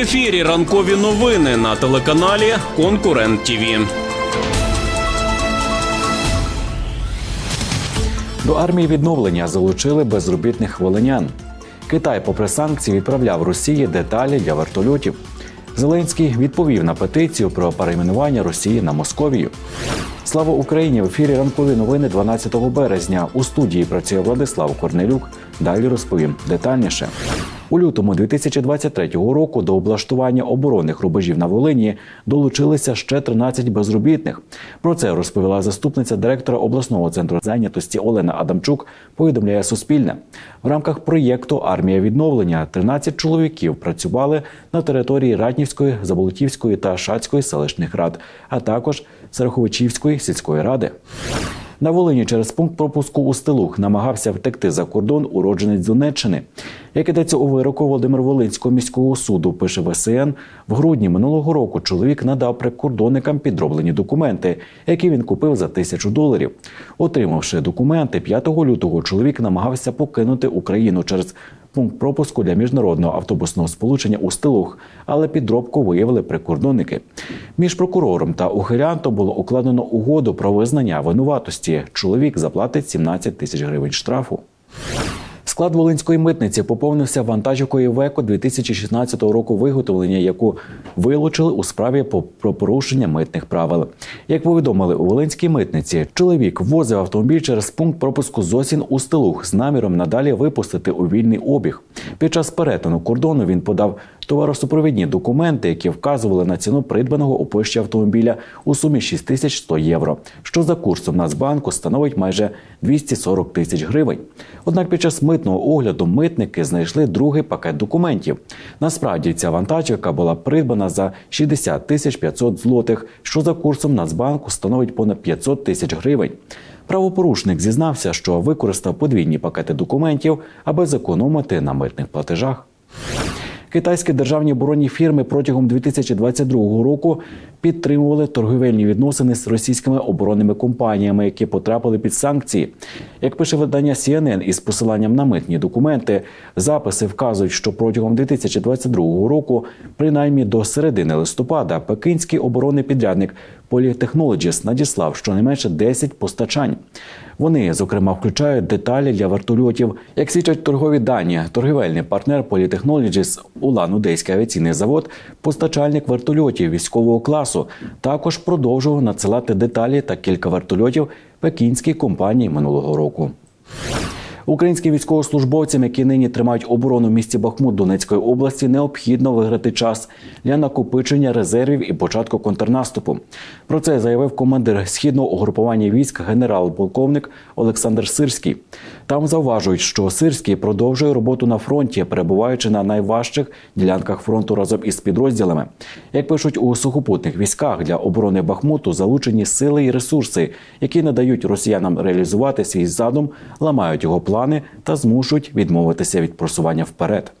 ефірі ранкові новини на телеканалі Конкурент ТІВІ. До армії відновлення залучили безробітних волинян. Китай, попри санкції, відправляв Росії деталі для вертольотів. Зеленський відповів на петицію про перейменування Росії на Московію. Слава Україні! В ефірі ранкові новини 12 березня. У студії працює Владислав Корнелюк. Далі розповім детальніше. У лютому 2023 року до облаштування оборонних рубежів на Волині долучилися ще 13 безробітних. Про це розповіла заступниця директора обласного центру зайнятості Олена Адамчук. Повідомляє Суспільне. В рамках проєкту Армія відновлення 13 чоловіків працювали на території Ратнівської, Заболотівської та Шацької селищних рад, а також Сереховичівської сільської ради. На Волині через пункт пропуску у Стилух намагався втекти за кордон уродженець Донеччини. Як ідеться у вироку Володимир Волинського міського суду, пише ВСН, в грудні минулого року чоловік надав прикордонникам підроблені документи, які він купив за тисячу доларів. Отримавши документи, 5 лютого чоловік намагався покинути Україну через пункт пропуску для міжнародного автобусного сполучення у Стилух, але підробку виявили прикордонники. Між прокурором та ухилянтом було укладено угоду про визнання винуватості. Чоловік заплатить 17 тисяч гривень штрафу. Склад Волинської митниці поповнився вантажівкою ВЕКО 2016 року виготовлення, яку вилучили у справі про порушення митних правил. Як повідомили у Волинській митниці, чоловік ввозив автомобіль через пункт пропуску ЗОСІН у Стилух з наміром надалі випустити у вільний обіг. Під час перетину кордону він подав товаросупровідні документи, які вказували на ціну придбаного у Польщі автомобіля у сумі 6100 євро, що за курсом Нацбанку становить майже 240 тисяч гривень. Однак під час митного огляду митники знайшли другий пакет документів. Насправді ця вантажівка була придбана за 60 тисяч 500 злотих, що за курсом Нацбанку становить понад 500 тисяч гривень. Правопорушник зізнався, що використав подвійні пакети документів, аби зекономити на митних платежах. Китайські державні оборонні фірми протягом 2022 року підтримували торговельні відносини з російськими оборонними компаніями, які потрапили під санкції. Як пише видання CNN із посиланням на митні документи, записи вказують, що протягом 2022 року, принаймні до середини листопада, пекинський оборонний підрядник Polytechnologies надіслав щонайменше 10 постачань. Вони, зокрема, включають деталі для вертольотів. Як свідчать торгові дані, торгівельний партнер Polytechnologies Улан-Удейський авіаційний завод, постачальник вертольотів військового класу, також продовжував надсилати деталі та кілька вертольотів пекінській компанії минулого року. Українським військовослужбовцям, які нині тримають оборону в місті Бахмут Донецької області, необхідно виграти час для накопичення резервів і початку контрнаступу. Про це заявив командир східного угрупування військ генерал-полковник Олександр Сирський. Там зауважують, що Сирський продовжує роботу на фронті, перебуваючи на найважчих ділянках фронту разом із підрозділами. Як пишуть у сухопутних військах для оборони Бахмуту, залучені сили і ресурси, які надають росіянам реалізувати свій задум, ламають його плани та змушують відмовитися від просування вперед.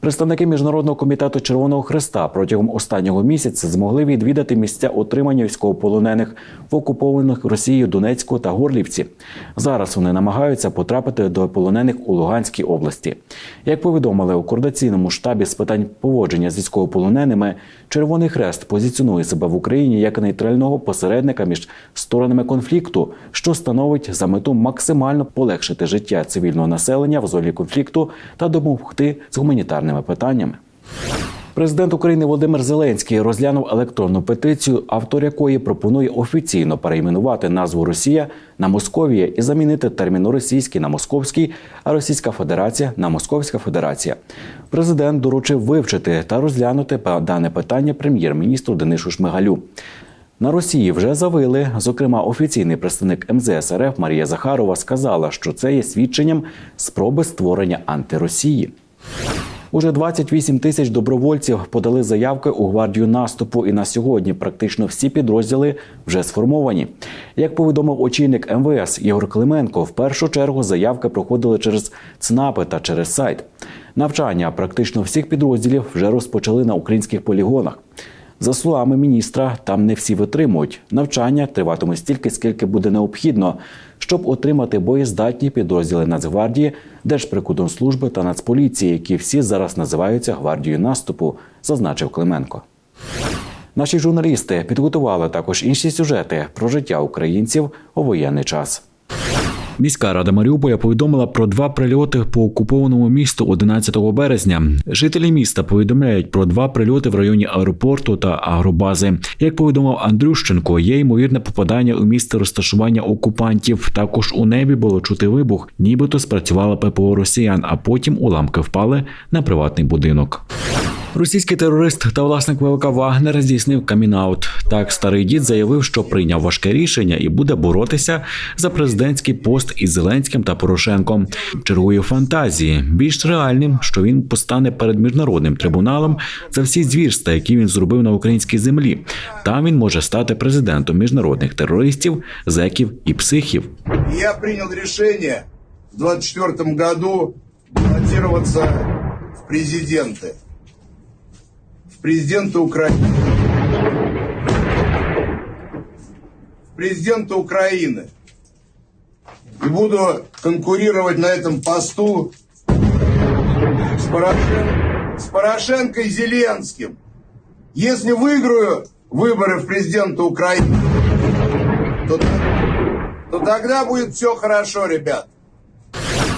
Представники міжнародного комітету Червоного Христа протягом останнього місяця змогли відвідати місця отримання військовополонених в окупованих Росією Донецьку та Горлівці. Зараз вони намагаються потрапити до полонених у Луганській області. Як повідомили у координаційному штабі з питань поводження з військовополоненими, Червоний Хрест позиціонує себе в Україні як нейтрального посередника між сторонами конфлікту, що становить за мету максимально полегшити життя цивільного населення в зоні конфлікту та допомогти з гуманітарними питаннями. Президент України Володимир Зеленський розглянув електронну петицію, автор якої пропонує офіційно перейменувати назву Росія на Московія і замінити термін російський на московський, а Російська Федерація на Московська Федерація. Президент доручив вивчити та розглянути дане питання прем'єр-міністру Денису Шмигалю. На Росії вже завили. Зокрема, офіційний представник МЗС РФ Марія Захарова сказала, що це є свідченням спроби створення антиросії. Уже 28 тисяч добровольців подали заявки у гвардію наступу, і на сьогодні практично всі підрозділи вже сформовані. Як повідомив очільник МВС Ігор Клименко, в першу чергу заявки проходили через ЦНАПи та через сайт. Навчання практично всіх підрозділів вже розпочали на українських полігонах. За словами міністра, там не всі витримують. Навчання триватиме стільки, скільки буде необхідно, щоб отримати боєздатні підрозділи Нацгвардії, Держприкордонслужби та Нацполіції, які всі зараз називаються гвардією наступу, зазначив Клименко. Наші журналісти підготували також інші сюжети про життя українців у воєнний час. Міська рада Маріуполя повідомила про два прильоти по окупованому місту 11 березня. Жителі міста повідомляють про два прильоти в районі аеропорту та агробази. Як повідомив Андрющенко, є ймовірне попадання у місце розташування окупантів. Також у небі було чути вибух, нібито спрацювала ППО росіян, а потім уламки впали на приватний будинок. Російський терорист та власник ВЛК Вагнер здійснив камінаут. Так, старий дід заявив, що прийняв важке рішення і буде боротися за президентський пост із Зеленським та Порошенком. Чергує фантазії. Більш реальним, що він постане перед міжнародним трибуналом за всі звірства, які він зробив на українській землі. Там він може стати президентом міжнародних терористів, зеків і психів. Я принял решение в 24 году баллотироваться в президенты. В президенты Украины. Президента Украины. И буду конкурировать на этом посту с, Порошен- с Порошенко и Зеленским. Если выиграю выборы в президента Украины, то то тогда будет все хорошо, ребят.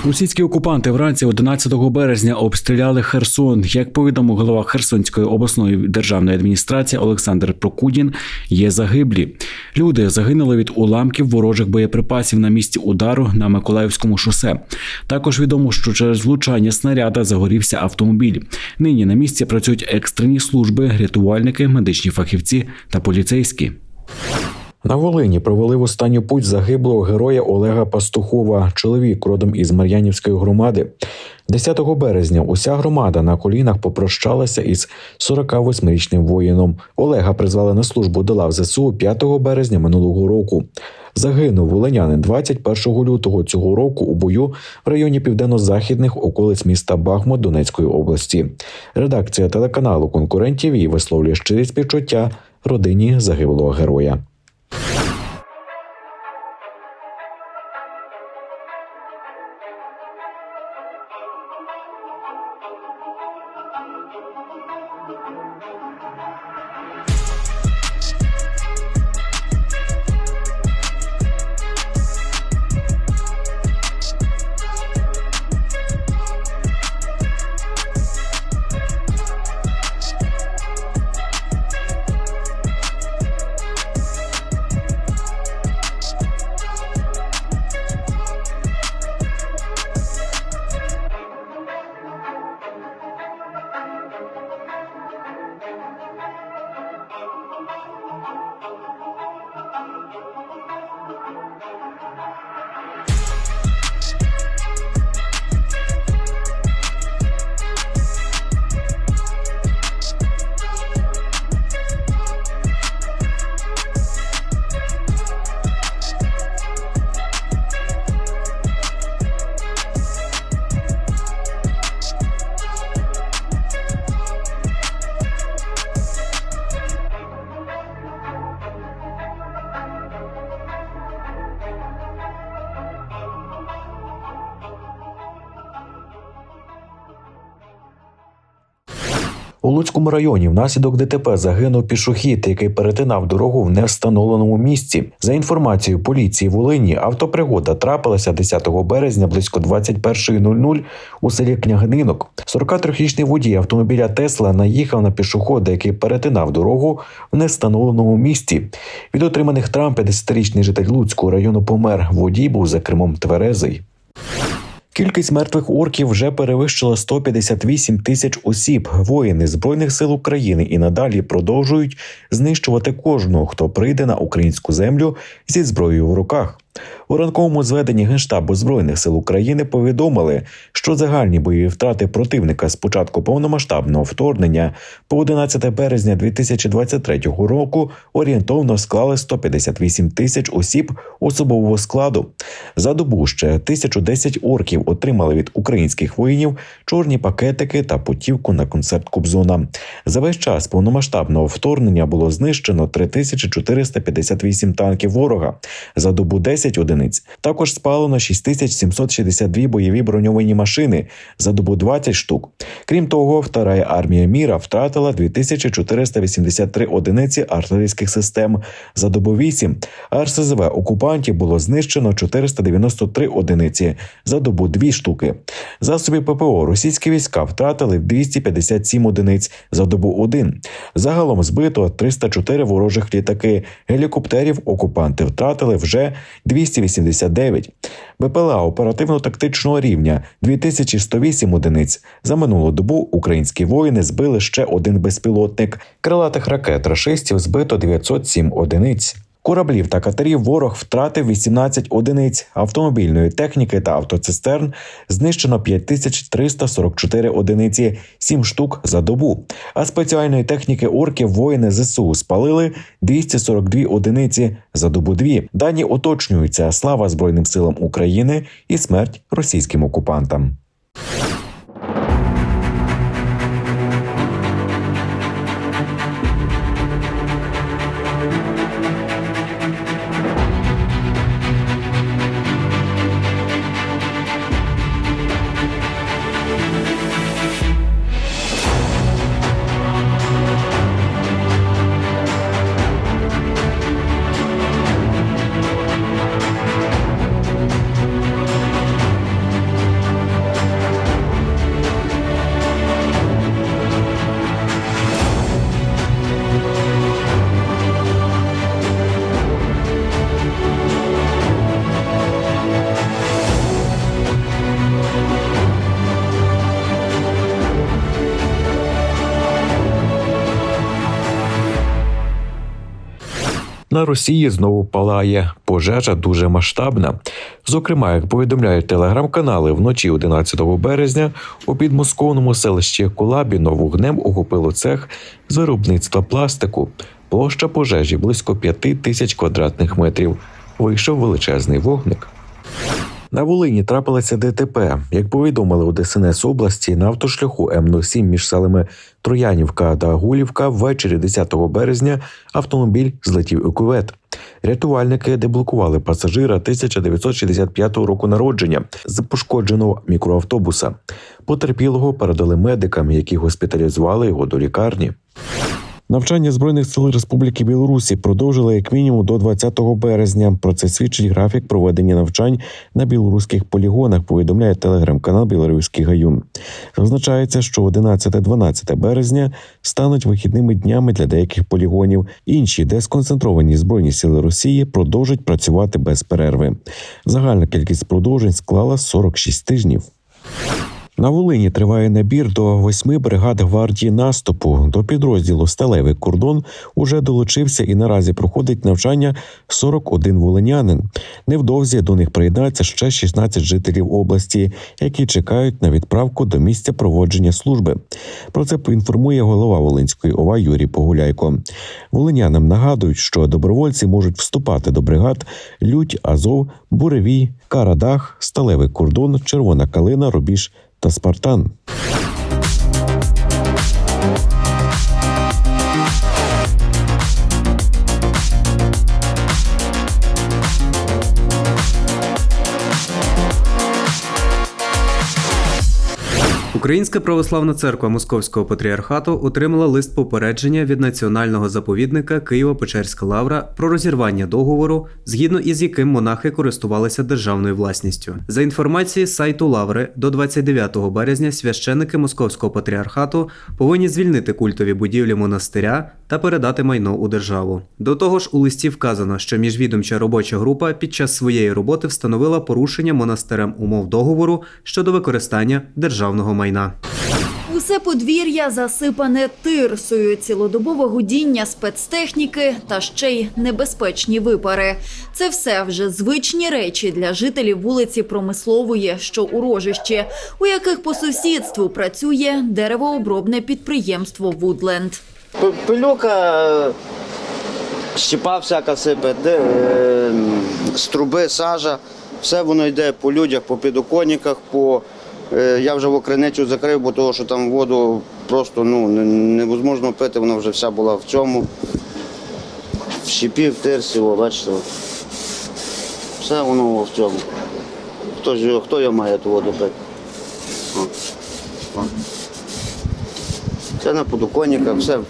Російські окупанти вранці 11 березня обстріляли Херсон. Як повідомив голова Херсонської обласної державної адміністрації Олександр Прокудін, є загиблі. Люди загинули від уламків ворожих боєприпасів на місці удару на Миколаївському шосе. Також відомо, що через влучання снаряда загорівся автомобіль. Нині на місці працюють екстрені служби, рятувальники, медичні фахівці та поліцейські. На Волині провели в останню путь загиблого героя Олега Пастухова, чоловік родом із Мар'янівської громади. 10 березня уся громада на колінах попрощалася із 48-річним воїном. Олега призвали на службу до лав ЗСУ 5 березня минулого року. Загинув волинянин 21 лютого цього року у бою в районі південно-західних околиць міста Бахмут Донецької області. Редакція телеканалу конкурентів і висловлює щирі співчуття родині загиблого героя. Луцькому районі внаслідок ДТП загинув пішохід, який перетинав дорогу в невстановленому місці. За інформацією поліції Волині, автопригода трапилася 10 березня близько 21.00 у селі Княгининок. 43-річний водій автомобіля Тесла наїхав на пішохода, який перетинав дорогу в невстановленому місці. Від отриманих травм 50-річний житель Луцького району помер. Водій був за кермом тверезий. Кількість мертвих орків вже перевищила 158 тисяч осіб. Воїни збройних сил України і надалі продовжують знищувати кожного, хто прийде на українську землю зі зброєю в руках. У ранковому зведенні Генштабу збройних сил України повідомили, що загальні бойові втрати противника з початку повномасштабного вторгнення по 11 березня 2023 року орієнтовно склали 158 тисяч осіб особового складу. За добу ще 1010 орків отримали від українських воїнів чорні пакетики та путівку на концерт Кобзона. За весь час повномасштабного вторгнення було знищено 3458 танків ворога. За добу 10 одиниць. Також спалено 6762 бойові броньовані машини. За добу 20 штук. Крім того, вторая армія міра втратила 2483 одиниці артилерійських систем. За добу 8 РСЗВ окупантів було знищено 493 одиниці. За добу 2 штуки. Засоби ППО російські війська втратили 257 одиниць. За добу 1. Загалом збито 304 ворожих літаки. Гелікоптерів окупанти втратили вже 289. БПЛА оперативно-тактичного рівня 2108 одиниць. За минулу добу українські воїни збили ще один безпілотник. Крилатих ракет рашистів збито 907 одиниць. Кораблів та катерів ворог втратив 18 одиниць, автомобільної техніки та автоцистерн знищено 5344 одиниці, 7 штук за добу. А спеціальної техніки орків воїни ЗСУ спалили 242 одиниці за добу дві. Дані уточнюються слава Збройним силам України і смерть російським окупантам. На Росії знову палає пожежа дуже масштабна. Зокрема, як повідомляють телеграм-канали, вночі 11 березня у підмосковному селищі Кулабіно вогнем охопило цех з виробництва пластику. Площа пожежі близько 5 тисяч квадратних метрів. Вийшов величезний вогник. На Волині трапилося ДТП. Як повідомили у ДСНС області, на автошляху М07 між селами Троянівка та Гулівка ввечері 10 березня автомобіль злетів у кювет. Рятувальники деблокували пасажира 1965 року народження з пошкодженого мікроавтобуса. Потерпілого передали медикам, які госпіталізували його до лікарні. Навчання збройних сил Республіки Білорусі продовжили як мінімум до 20 березня. Про це свідчить графік проведення навчань на білоруських полігонах. Повідомляє телеграм-канал Білоруський Гаюн. Зазначається, що 11-12 березня стануть вихідними днями для деяких полігонів. Інші, де сконцентровані збройні сили Росії, продовжать працювати без перерви. Загальна кількість продовжень склала 46 тижнів. На Волині триває набір до восьми бригад гвардії наступу. До підрозділу Сталевий кордон уже долучився і наразі проходить навчання 41 волинянин. Невдовзі до них приєднаться ще 16 жителів області, які чекають на відправку до місця проводження служби. Про це поінформує голова Волинської ОВА Юрій Погуляйко. Волинянам нагадують, що добровольці можуть вступати до бригад Лють, Азов, Буревій, Карадах, Сталевий кордон, Червона калина, Рубіж та Українська православна церква Московського патріархату отримала лист попередження від національного заповідника Києво-Печерська лавра про розірвання договору, згідно із яким монахи користувалися державною власністю. За інформацією сайту Лаври, до 29 березня священники Московського патріархату повинні звільнити культові будівлі монастиря та передати майно у державу. До того ж, у листі вказано, що міжвідомча робоча група під час своєї роботи встановила порушення монастирем умов договору щодо використання державного майна. Усе подвір'я засипане тирсою, цілодобове гудіння спецтехніки та ще й небезпечні випари. Це все вже звичні речі для жителів вулиці Промислової, що у Рожищі, у яких по сусідству працює деревообробне підприємство Вудленд. Пилюка, щепа всяка сипе, де, е, з труби сажа, Все воно йде по людях, по підоконниках, по. Е, Я вже в окриничу закрив, бо того, що там воду просто ну, невозможно пити, вона вже вся була в цьому. В щепі, о, бачите. Все воно о, в цьому. Хто, його- хто його має ту воду пити? О, о. Все на подоконниках, все,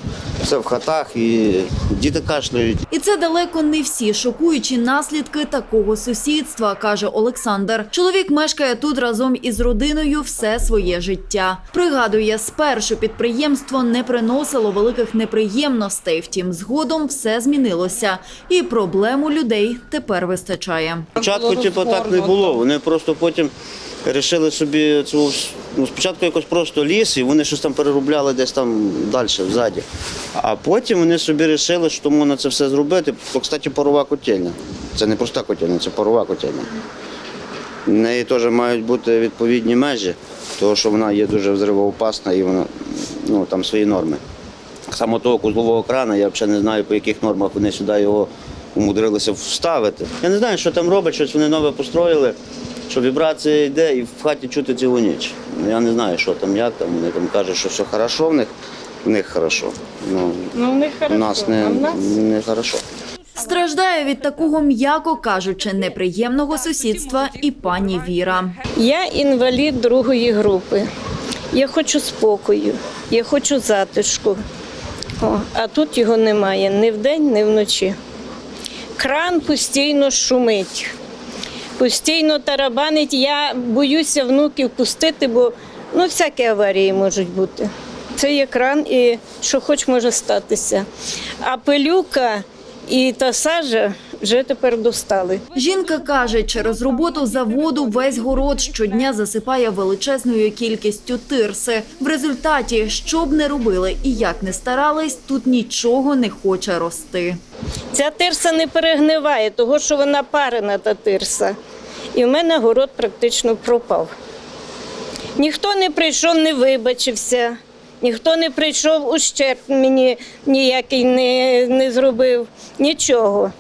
все в хатах і діти кашляють. І це далеко не всі шокуючі наслідки такого сусідства, каже Олександр. Чоловік мешкає тут разом із родиною все своє життя. Пригадує, спершу підприємство не приносило великих неприємностей. Втім, згодом все змінилося, і проблем у людей тепер вистачає. Спочатку типу, так не було. Вони просто потім вирішили собі цю ну, спочатку якось просто ліс, і вони щось там переробляли десь там далі, ззаді. А потім вони собі вирішили, що можна це все зробити. То, кстати, парова котельня. Це не проста котельня, це парова котельня. В неї теж мають бути відповідні межі, тому що вона є дуже взривоопасна і вона ну, там свої норми. Само того кузлового крана, я взагалі не знаю, по яких нормах вони сюди його умудрилися вставити. Я не знаю, що там роблять, щось вони нове построїли, що вібрація йде і в хаті чути цілу ніч. Я не знаю, що там, як там. Вони там кажуть, що все хорошо в них, в них хорошо. Ну, Ну, в них у нас не, а в нас не хорошо. Страждає від такого, м'яко кажучи, неприємного сусідства і пані Віра. Я інвалід другої групи. Я хочу спокою, я хочу затишку. О, а тут його немає ні вдень, ні вночі. Кран постійно шумить, постійно тарабанить. Я боюся внуків пустити, бо ну, всякі аварії можуть бути. Це є кран і що хоч може статися. А пилюка і та сажа вже тепер достали. Жінка каже, через роботу заводу весь город щодня засипає величезною кількістю тирси. В результаті, що б не робили і як не старались, тут нічого не хоче рости. Ця тирса не перегниває, того що вона парена та тирса. І в мене город практично пропав. Ніхто не прийшов, не вибачився, ніхто не прийшов, ущерб мені ніякий не, не зробив, нічого.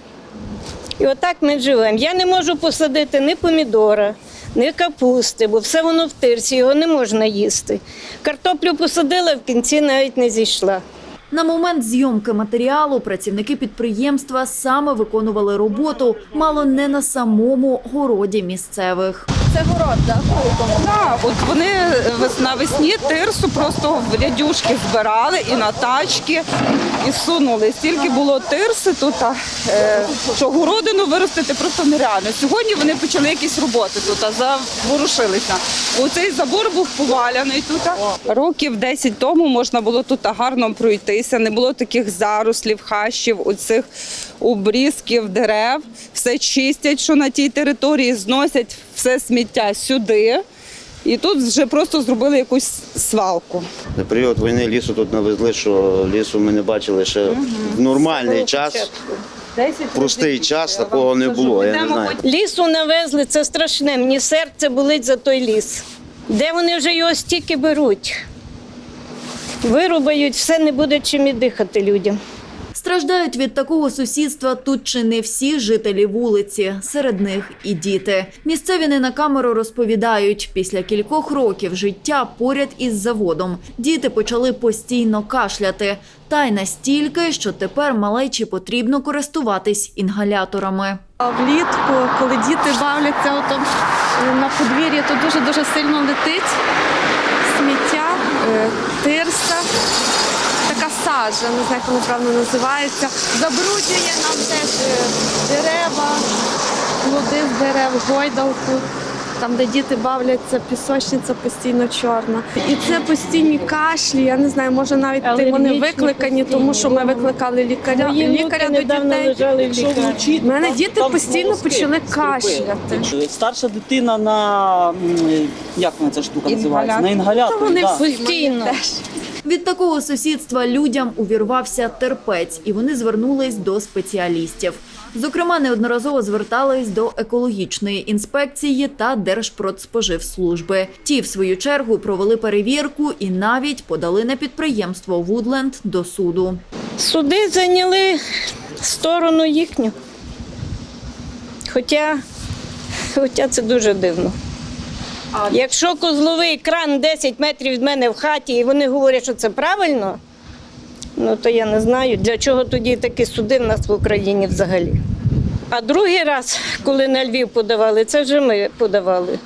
І отак ми живемо. Я не можу посадити ні помідора, ні капусти, бо все воно в тирсі, його не можна їсти. Картоплю посадила, в кінці навіть не зійшла. На момент зйомки матеріалу працівники підприємства саме виконували роботу, мало не на самому городі місцевих. Так, от вони вес- навесні тирсу просто в рядюшки збирали і на тачки, і сунули. Стільки було тирси тут, а, е, що городину виростити просто нереально. Сьогодні вони почали якісь роботи тут, а заворушилися. Оцей забор був поваляний тут. Років 10 тому можна було тут гарно пройтися, не було таких зарослів, хащів, оцих обрізків дерев. Все чистять, що на тій території, зносять все сміття сюди. І тут вже просто зробили якусь свалку. На період війни лісу тут навезли, що лісу ми не бачили ще в нормальний час. Простий час такого не було. Я не знаю. Лісу навезли, це страшне. Мені серце болить за той ліс. Де вони вже його стільки беруть? Вирубають, все не буде чим і дихати людям. Страждають від такого сусідства тут чи не всі жителі вулиці, серед них і діти. Місцеві не на камеру розповідають, після кількох років життя поряд із заводом діти почали постійно кашляти. Та й настільки, що тепер малечі потрібно користуватись інгаляторами. Влітку, коли діти бавляться ото е, на подвір'ї, то дуже-дуже сильно летить сміття, е, тирса, така сажа, не знаю, як правильно називається. Забруднює нам теж е, дерева, плоди з дерев, гойдалку. Там, де діти бавляться, пісочниця постійно чорна. І це постійні кашлі. Я не знаю, може навіть вони викликані, тому що ми викликали лікаря. Мої Лікаря до дітей. У мене діти постійно почали кашляти. Старша дитина на як вона ця штука називається? На інгалятор. Вони да. Постійно. Від такого сусідства людям увірвався терпець, і вони звернулись до спеціалістів. Зокрема, неодноразово звертались до екологічної інспекції та Держпродспоживслужби. Ті, в свою чергу, провели перевірку і навіть подали на підприємство Вудленд до суду. Суди зайняли сторону їхню. Хоча Хоча це дуже дивно. Якщо козловий кран 10 метрів від мене в хаті, і вони говорять, що це правильно, ну то я не знаю, для чого тоді такі суди в нас в Україні взагалі. А другий раз, коли на Львів подавали, це вже ми подавали.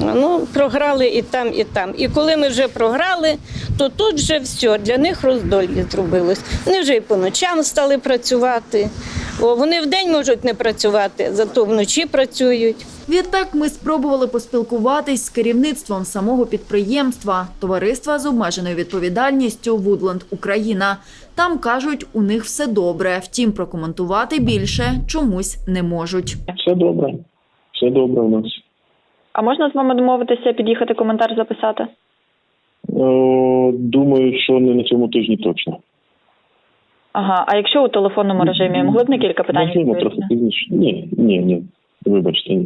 Ну, програли і там, і там. І коли ми вже програли, то тут вже все, для них роздолье зробилось. Вони вже і по ночам стали працювати. О, вони вдень можуть не працювати, зато вночі працюють. Відтак ми спробували поспілкуватись з керівництвом самого підприємства товариства з обмеженою відповідальністю Вудланд Україна. Там кажуть, у них все добре. Втім, прокоментувати більше чомусь не можуть. Все добре. Все добре у нас. А можна з вами домовитися, під'їхати коментар записати? Е, думаю, що не на цьому тижні точно. Ага, а якщо у телефонному режимі могли б на кілька питань Можливо, трохи пізніше. Ні, ні, ні. Вибачте.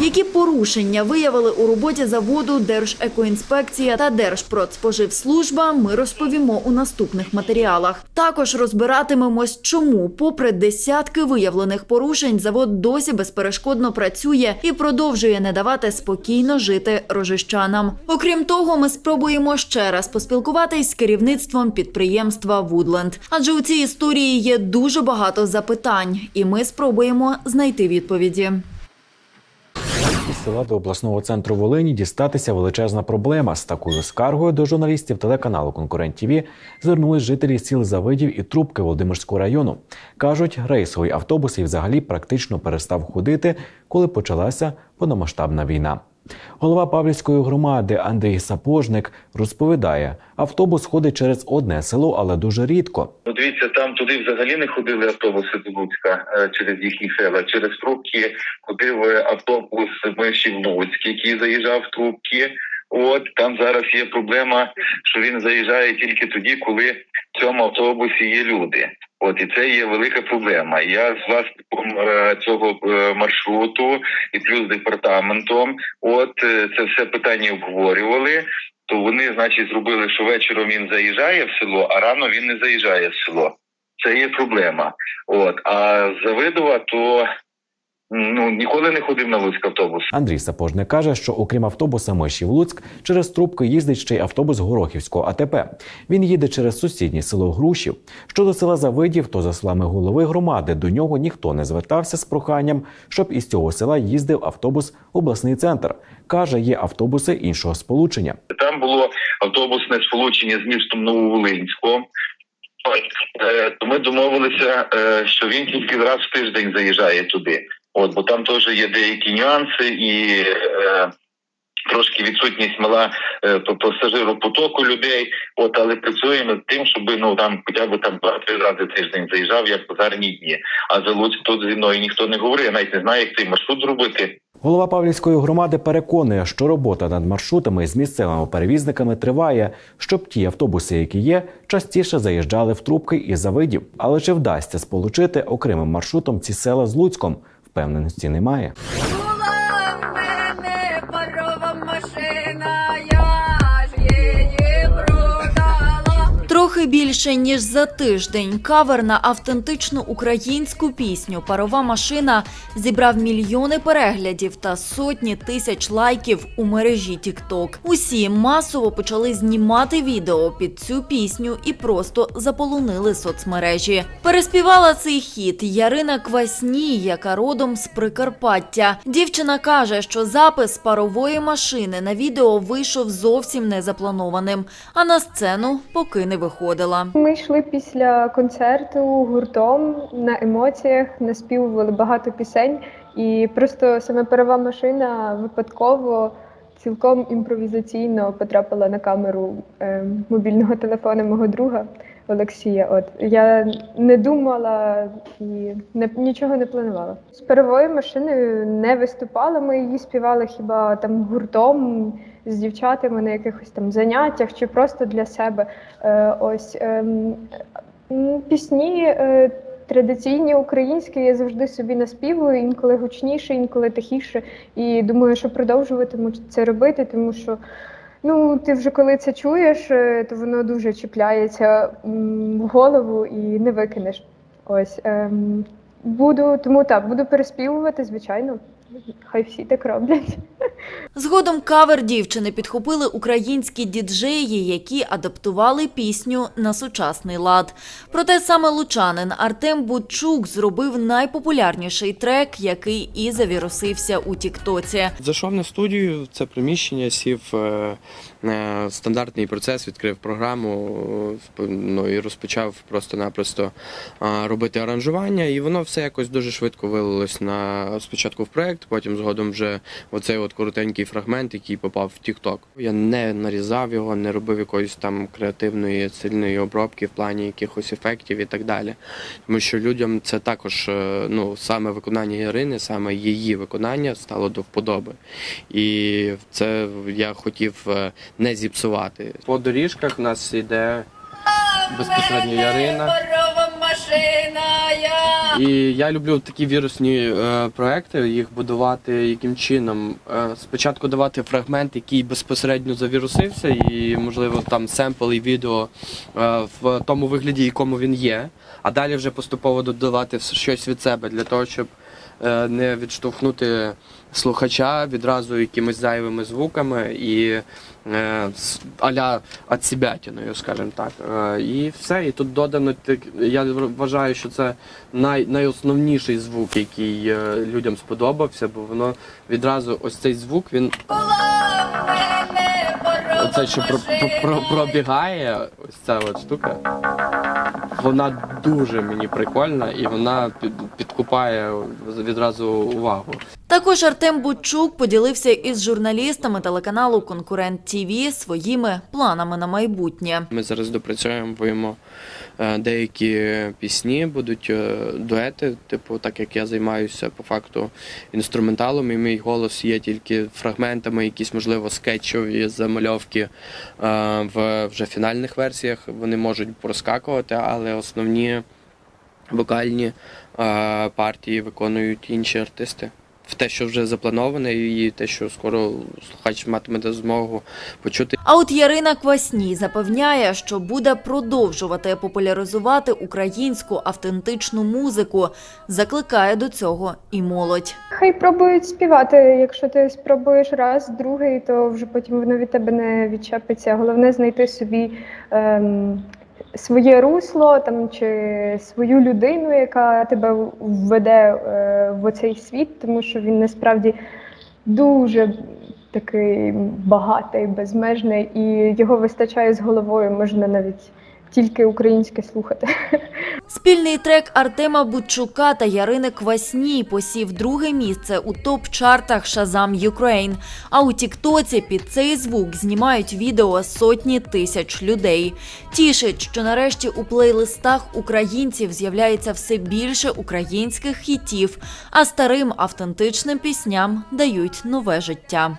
Які порушення виявили у роботі заводу Держекоінспекція та Держпродспоживслужба, ми розповімо у наступних матеріалах. Також розбиратимемось, чому, попри десятки виявлених порушень, завод досі безперешкодно працює і продовжує не давати спокійно жити рожищанам. Окрім того, ми спробуємо ще раз поспілкуватись з керівництвом підприємства Вудленд. Адже у цій історії є дуже багато запитань, і ми спробуємо знайти відповіді. Із села до обласного центру Волині дістатися величезна проблема. З такою скаргою до журналістів телеканалу Конкурент ТІВІ звернулись жителі сіл Завидів і Трубки Володимирського району. кажуть, рейсовий автобус і взагалі практично перестав ходити, коли почалася повномасштабна війна. Голова Павлівської громади Андрій Сапожник розповідає, автобус ходить через одне село, але дуже рідко. Ну, дивіться, там туди взагалі не ходили автобуси до Луцька е, через їхні села. Через трубки ходив е, автобус мишів Луцьк, який заїжджав в трубки. От там зараз є проблема, що він заїжджає тільки тоді, коли в цьому автобусі є люди. От і це є велика проблема. Я з власником е, цього е, маршруту і плюс департаментом. От е, це все питання обговорювали. То вони, значить, зробили, що вечором він заїжджає в село, а рано він не заїжджає в село. Це є проблема. От а Завидова, то ну ніколи не ходив на Луцьк автобус. Андрій Сапожник каже, що окрім автобуса Миші в Луцьк, через трубки їздить ще й автобус Горохівського АТП. Він їде через сусіднє село Грушів. Щодо села Завидів, то за словами голови громади, до нього ніхто не звертався з проханням, щоб із цього села їздив автобус обласний центр. каже, є автобуси іншого сполучення. Там було автобусне сполучення з містом Нововолинського. Е, То ми домовилися, е, що він тільки раз в тиждень заїжджає туди. От, бо там теж є деякі нюанси і е, трошки відсутність мала е, по пасажиропотоку людей. От, але працюємо над тим, щоб ну там хоча б там два-три рази тиждень заїжджав, як базарні дні. А за Луцьк тут зі мною ніхто не говорив. Я навіть не знаю, як цей маршрут зробити. Голова Павлівської громади переконує, що робота над маршрутами з місцевими перевізниками триває, щоб ті автобуси, які є, частіше заїжджали в трубки і завидів. Але чи вдасться сполучити окремим маршрутом ці села з Луцьком? Впевненості немає. Більше ніж за тиждень кавер на автентичну українську пісню Парова машина зібрав мільйони переглядів та сотні тисяч лайків у мережі TikTok. Усі масово почали знімати відео під цю пісню і просто заполонили соцмережі. Переспівала цей хіт Ярина Квасній, яка родом з Прикарпаття. Дівчина каже, що запис парової машини на відео вийшов зовсім незапланованим, а на сцену поки не виходила. Ми йшли після концерту гуртом на емоціях, наспівували багато пісень, і просто саме парова машина випадково цілком імпровізаційно потрапила на камеру е, мобільного телефона мого друга Олексія. От я не думала і не нічого не планувала. З паровою машиною не виступала. Ми її співали хіба там гуртом з дівчатами на якихось там заняттях чи просто для себе. Е, ось ем, пісні. е, Традиційні українські я завжди собі наспівую, інколи гучніше, інколи тихіше. І думаю, що продовжуватиму це робити, тому що ну ти вже коли це чуєш, е, то воно дуже чіпляється в голову і не викинеш. Ось ем, буду, тому так, буду переспівувати, звичайно. Хай всі так роблять. Згодом кавер дівчини підхопили українські діджеї, які адаптували пісню на сучасний лад. Проте саме лучанин Артем Будчук зробив найпопулярніший трек, який і завірусився у Тіктоці. Зайшов на студію, це приміщення, сів е, стандартний процес, відкрив програму е, ну, і розпочав просто-напросто е, робити аранжування. І воно все якось дуже швидко вилилось на спочатку в проект, потім згодом вже оцей от коротенький фрагмент, який попав в TikTok. Я не нарізав його, не робив якоїсь там креативної сильної обробки в плані якихось ефектів і так далі. Тому що людям це також е, ну, саме виконання Ірини, саме її виконання стало до вподоби. І це я хотів е, не зіпсувати. По доріжках в нас йде безпосередньо Ярина. І я люблю такі вірусні е, проекти, їх будувати яким чином. Е, спочатку давати фрагмент, який безпосередньо завірусився, і, можливо, там семпл і відео е, в тому вигляді, якому він є, а далі вже поступово додавати щось від себе для того, щоб е, не відштовхнути слухача відразу якимись зайвими звуками і е, а-ля скажімо так. Е, і все. І тут додано. Я вважаю, що це най, найосновніший звук, який е, людям сподобався, бо воно відразу ось цей звук він. Оце, що про, про, про, пробігає, ось ця от штука. Вона дуже мені прикольна і вона під, підкупає відразу увагу. Також Артем Будчук поділився із журналістами телеканалу Конкурент ТІВІ своїми планами на майбутнє. Ми зараз допрацьовуємо е, деякі пісні, будуть е, дуети, типу, так як я займаюся по факту інструменталом, і мій голос є тільки фрагментами, якісь, можливо, скетчові замальовки е, в вже фінальних версіях. Вони можуть проскакувати, але основні вокальні е, партії виконують інші артисти. В те, що вже заплановане, і те, що скоро слухач матиме змогу почути. А от Ярина Квасній запевняє, що буде продовжувати популяризувати українську автентичну музику. Закликає до цього і молодь. Хай пробують співати. Якщо ти спробуєш раз, другий, то вже потім воно від тебе не відчепиться. Головне знайти собі ем, своє русло там чи свою людину, яка тебе введе е, в оцей світ, тому що він насправді дуже такий багатий, безмежний, і його вистачає з головою. Можна навіть тільки українське слухати. Спільний трек Артема Будчука та Ярини Квасній посів друге місце у топ-чартах Shazam Ukraine. А у Тіктоці під цей звук знімають відео сотні тисяч людей. Тішить, що нарешті у плейлистах українців з'являється все більше українських хітів, а старим автентичним пісням дають нове життя.